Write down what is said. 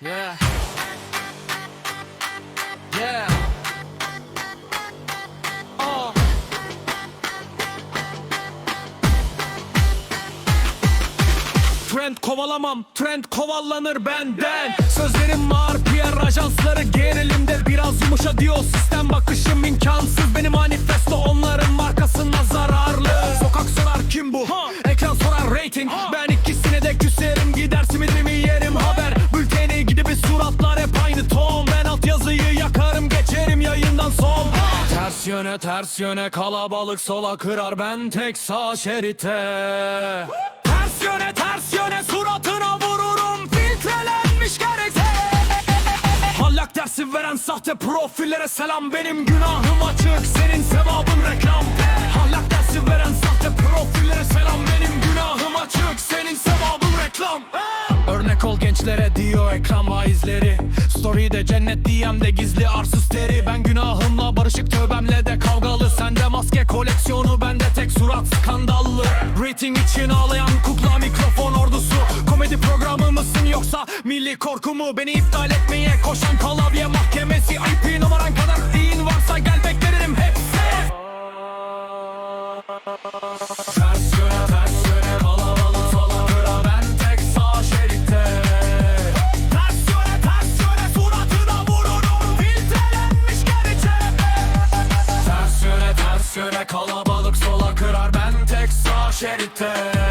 Yeah. Yeah. Oh. Trend kovalamam, trend kovalanır benden Sözlerim ağır, PR ajansları gerilimde Biraz yumuşa diyor sistem yöne ters yöne kalabalık sola kırar ben tek sağ şerite. Ters yöne ters yöne suratına vururum filtrelenmiş gerek Hallak dersi veren sahte profillere selam Benim günahım açık senin sevabın reklam. Hallak dersi veren sahte profillere selam Benim günahım açık senin sevabın reklam. Örnek ol gençlere diyor ekran vaizleri. Story'de cennet DM'de gizli arsız teri Ben günahımla barışık tövbemle surat skandallı. Rating için ağlayan kukla mikrofon ordusu. Komedi programı mısın yoksa milli korku mu? Beni iptal etmeye koşan klavye mahkemesi. IP numaran kadar din varsa gel beklerim hepsi. Ters yöne ters yöne kıra. Ben tek sağ Ters yöne ters yöne suratına vururum. Filtrelenmiş gerçek Ters yöne ters yöne kalabalık sola kırar